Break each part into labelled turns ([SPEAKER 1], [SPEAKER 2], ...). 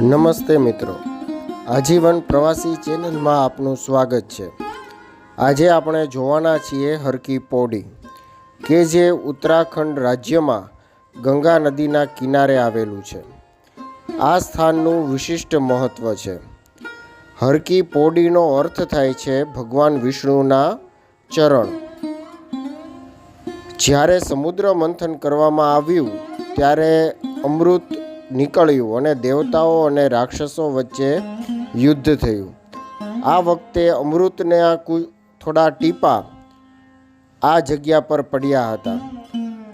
[SPEAKER 1] નમસ્તે મિત્રો. આજીવન પ્રવાસી ચેનલમાં આપનું સ્વાગત છે. આજે આપણે જોવાના છીએ હરકી પોડી, કે જે ઉત્તરાખંડ રાજ્યમાં ગંગા નદીના કિનારે આવેલું છે. આ સ્થાનનું વિશિષ્ટ મહત્ત્વ છે. હરકી પોડીનો અર્થ થાય છે ભગવાન વિષ્ણુના ચરણ. જ્યારે સમુદ્ર મંથન કરવામાં આવ્યું, ત્યારે અમૃત નીકળ્યું અને દેવતાઓ અને રાક્ષસો વચ્ચે યુદ્ધ થયું. આ વખતે અમૃતને કુ- થોડા ટીપા આ જગ્યા પર પડ્યા હતા.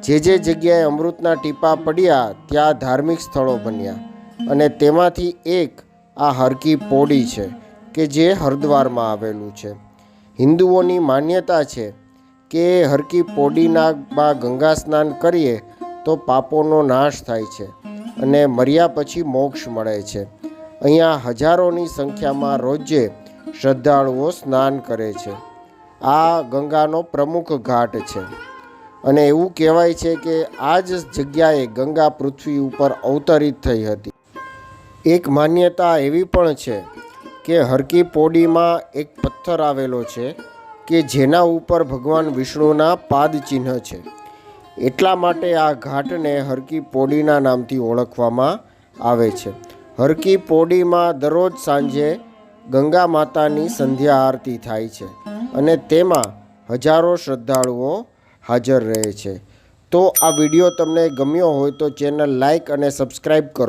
[SPEAKER 1] જે જે જગ્યાએ અમૃતના ટીપા પડ્યા, ત્યાં ધાર્મિક સ્થળો બન્યા અને તેમાંથી એક આ હરકી પોડી છે કે જે હરિદ્વારમાં આવેલું છે. હિન્દુઓની માન્યતા છે કે હરકી પોડીના ગંગા સ્નાન કરીએ તો પાપોનો નાશ થાય છે. અને મર્યા પછી મોક્ષ મળે છે. અહીંયા હજારોની સંખ્યામાં રોજે શ્રદ્ધાળુઓ સ્નાન કરે છે. આ ગંગાનો પ્રમુખ ઘાટ છે. અને એવું કહેવાય છે કે આ જ જગ્યાએ ગંગા પૃથ્વી ઉપર અવતરિત થઈ હતી. એક માન્યતા એવી પણ છે કે હરકી પોડીમાં એક પથ્થર આવેલો છે કે જેના ઉપર ભગવાન વિષ્ણુના પાદચિહ્ન છે. એટલા માટે આ ઘાટને હરકી પોડીના નામથી ઓળખવામાં આવે છે. હરકી પોડીમાં દરરોજ સાંજે ગંગા માતાની સંધ્યા આરતી થાય છે અને તેમાં હજારો શ્રદ્ધાળુઓ હાજર રહે છે. તો આ વીડિયો તમને ગમ્યો હોય તો ચેનલ લાઇક અને સબસ્ક્રાઈબ કરો.